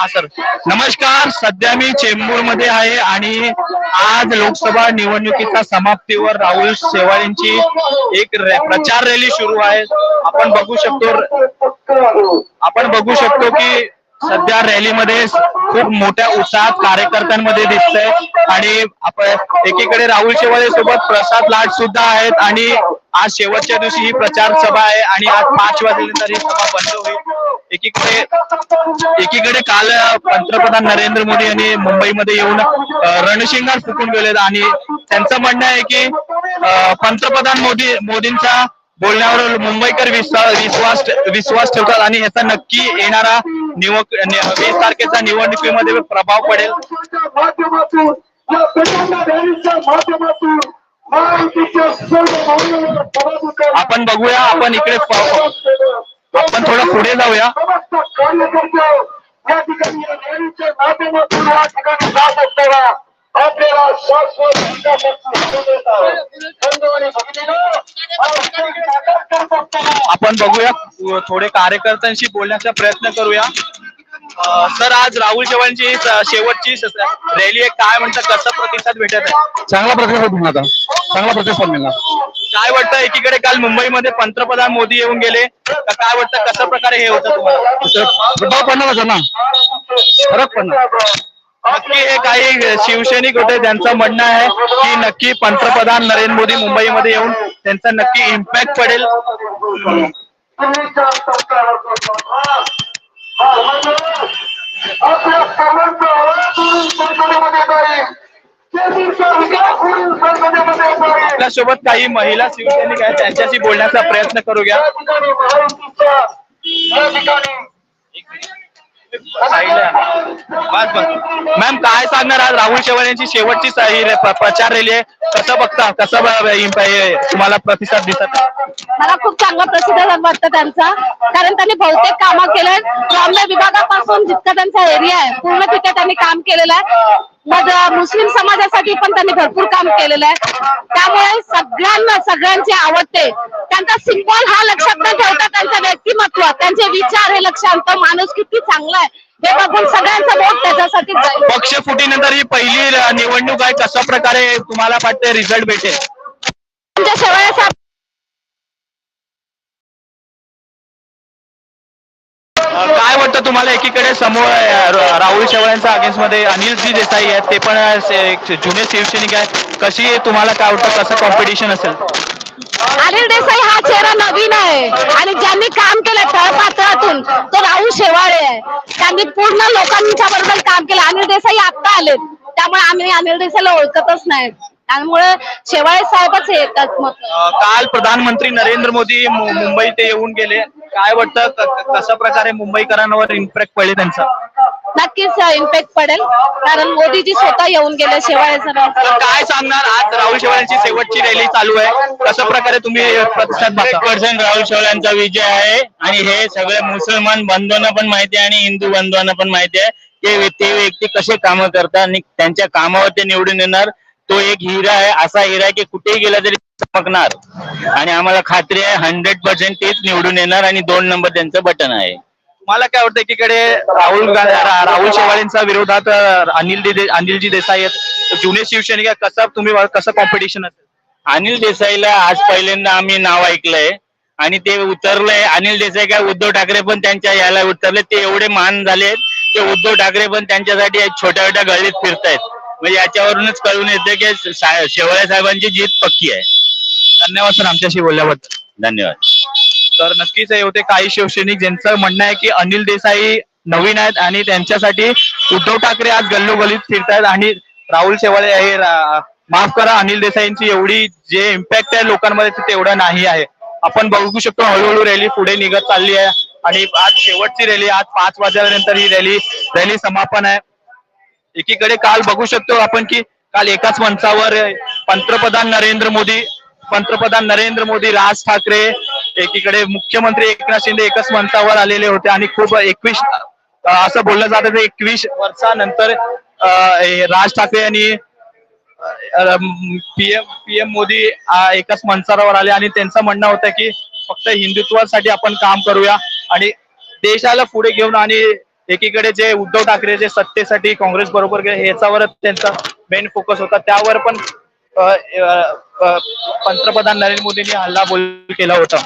हा सर. नमस्कार. सध्या मी चेंबूरमध्ये आहे आणि आज लोकसभा निवडणुकीच्या समाप्तीवर राहुल शेवाळेंची एक प्रचार रॅली सुरू आहे. आपण बघू शकतो आपण बघू शकतो की सध्या रॅलीमध्ये खूप मोठ्या उत्साहात कार्यकर्त्यांमध्ये दिसतंय आणि आपण एकीकडे राहुल शेवाळे सोबत प्रसाद लाट सुद्धा आहेत आणि आज शेवटच्या दिवशी ही प्रचार सभा आहे आणि आज पाच वाजल्यानंतर ही सभा बंद होईल. एकीकडे एकीकडे काल पंतप्रधान नरेंद्र मोदी यांनी मुंबईमध्ये येऊन रणशिंगार फुकून गेलेत आणि त्यांचं म्हणणं आहे की पंतप्रधान मोदी मोदींचा बोलण्यावर मुंबईकर विश्वास विश्वास ठेवतात आणि याचा नक्की येणारा निवड वीस तारखेचा निवडणुकीमध्ये प्रभाव पडेल. आपण बघूया आपण इकडे आपण थोडं पुढे जाऊया. या ठिकाणी आपल्याला शाश्वत आपण बघूया थोडे कार्यकर्त्यांशी बोलण्याचा प्रयत्न करूया. सर आज राहुल चव्हाणची शेवटची रॅली आहे. काय म्हणतात कसं प्रतिसाद भेटत आहे? चांगला प्रतिसाद चांगला प्रतिसाद मिळाला काय वाटतं एकीकडे काल मुंबईमध्ये पंतप्रधान मोदी येऊन गेले? तर काय वाटतं कसं प्रकारे हे होतं तुम्हाला? प्रभाव पडणारच ना? फरक पडणार. नक्की हे काही शिवसैनिक होते त्यांचं म्हणणं आहे की नक्की पंतप्रधान नरेंद्र मोदी मुंबईमध्ये येऊन त्यांचा नक्की इम्पॅक्ट पडेल. आपल्या आपल्यासोबत काही महिला शिवसैनिक आहेत त्यांच्याशी बोलण्याचा प्रयत्न करूया साईडला. बस बस. मॅम काय सांगणार आज राहुल चव्हाण यांची शेवटची स- ही रे- प्र- प्रचार रॅली आहे. कसं बघता? कसं ब- इम्प- हे तुम्हाला प्रतिसाद दिसत आहे? मला खूप चांगला प्रतिसाद वाटतं त्यांचा. कारण त्यांनी बहुतेक कामं केलं ग्राम्य विभागापासून जितका त्यांचा एरिया आहे पूर्ण तिथे त्यांनी काम केलेलं आहे. मग अं, मुस्लिम समाजासाठी पण त्यांनी भरपूर काम केलेलं आहे. त्यामुळे सगळ्यांना सगळ्यांचे आवडते. त्यांचा सिम्बॉल हा लक्षात न ठेवता त्यांचं व्यक्तिमत्व त्यांचे विचार हे लक्षात माणूस किती चांगला आहे. हे बघून सगळ्यांचं वोट त्याच्यासाठी जाईल. पक्ष फुटीनंतर ही पहिली निवडणूक आहे कशा प्रकारे तुम्हाला वाटते रिझल्ट भेटेल? आमच्या शेवया साहेब अ, काय वाटतं तुम्हाला एकीकडे समोर अ, राहुल शेवाळ्यांच्या अगेन्स्टमध्ये अनिलजी देसाई आहेत ते पण अ, से- एक जुने शिवसैनिक आहेत. कशी तुम्हाला काय वाटतं कसं कॉम्पिटिशन असेल? अनिल देसाई हा चेहरा नवीन आहे. आणि ज्यांनी काम केलं तळपात्रातून तो राहुल शेवाळे आहे. त्यांनी पूर्ण लोकांच्या बरोबर काम केलं. अनिल देसाई आता आले त्यामुळे आम्ही अनिल देसाईला ओळखतच नाही. त्यामुळे शेवाळे साहेबच हे येतात मग. काल प्रधानमंत्री नरेंद्र मोदी मुंबई ते येऊन गेले. काय वाटतं? क- क- कशा प्रकारे मुंबईकरांवर इम्पॅक्ट पडले त्यांचा? नक्कीच इम्पॅक्ट पडेल. कारण मोदीजी स्वतः येऊन गेले शेवाळे तर काय सांगणार आज राहुल शेवाळ्यांची शेवटची रॅली चालू आहे? कशा प्रकारे तुम्ही प्रतिसाद पर्सेंट राहुल शेवल्यांचा विजय आहे. आणि हे सगळे मुसलमान बंधूंना पण माहिती आहे आणि हिंदू बंधूंना पण माहिती आहे की ते व्यक्ती कसे कामं करतात आणि त्यांच्या कामावर ते निवडून येणार. तो एक हिरा आहे. असा हिरा आहे की कुठेही गेला तरी चमकणार. आणि आम्हाला खात्री आहे हंड्रेड पर्सेंट तेच निवडून येणार आणि दोन नंबर त्यांचं बटन आहे. मला काय वाटतं एकीकडे राहुल गा- राहुल शेवाळेंच्या विरोधात अ, अनिल दे अनिलजी देसाई आहेत. जुने शिवसैनिक आहेत. कसं तुम्ही कसं कॉम्पिटिशन असेल? अनिल देसाईला आज पहिल्यांदा आम्ही नाव ऐकलंय. आणि ते उतरलंय. अनिल देसाई काय उद्धव ठाकरे पण त्यांच्या याला उतरले. ते एवढे महान झालेत की उद्धव ठाकरे पण त्यांच्यासाठी छोट्या छोट्या गळीत फिरतायत. म्हणजे याच्यावरूनच कळून येते की सा- शेवाळे साहेबांची जीत पक्की आहे. धन्यवाद सर. आमच्याशी बोलल्याबद्दल. धन्यवाद. तर नक्कीच हे होते काही शिवसैनिक ज्यांचं म्हणणं आहे की अनिल देसाई नवीन आहेत आणि त्यांच्यासाठी उद्धव ठाकरे आज गल्लोगल्लीत फिरतायत आणि राहुल शेवाळे हे माफ करा अनिल देसाईंची एवढी जे इम्पॅक्ट आहे लोकांमध्ये ते तेवढं नाही आहे. आपण बघू शकतो हळूहळू रॅली पुढे निघत चालली आहे आणि आज शेवटची रॅली आज पाच वाजल्यानंतर ही रॅली रॅली समापन आहे. एकीकडे काल बघू शकतो आपण की काल एकाच मंचावर पंतप्रधान नरेंद्र मोदी पंतप्रधान नरेंद्र मोदी राज ठाकरे एकीकडे मुख्यमंत्री एकनाथ शिंदे एकच मंचावर आलेले होते आणि खूप एकवीस असं बोललं जातं एकवीस वर्षानंतर राज ठाकरे यांनी पीएम पीएम मोदी एकाच मंचावर आले आणि त्यांचं म्हणणं होतं की फक्त हिंदुत्वासाठी आपण काम करूया आणि देशाला पुढे घेऊन आणि एकीकडे जे उद्धव ठाकरे जे सत्तेसाठी काँग्रेस बरोबर गेले ह्याच्यावरच त्यांचा मेन फोकस होता. त्यावर पण पंतप्रधान नरेंद्र मोदींनी हल्ला बोल केला होता.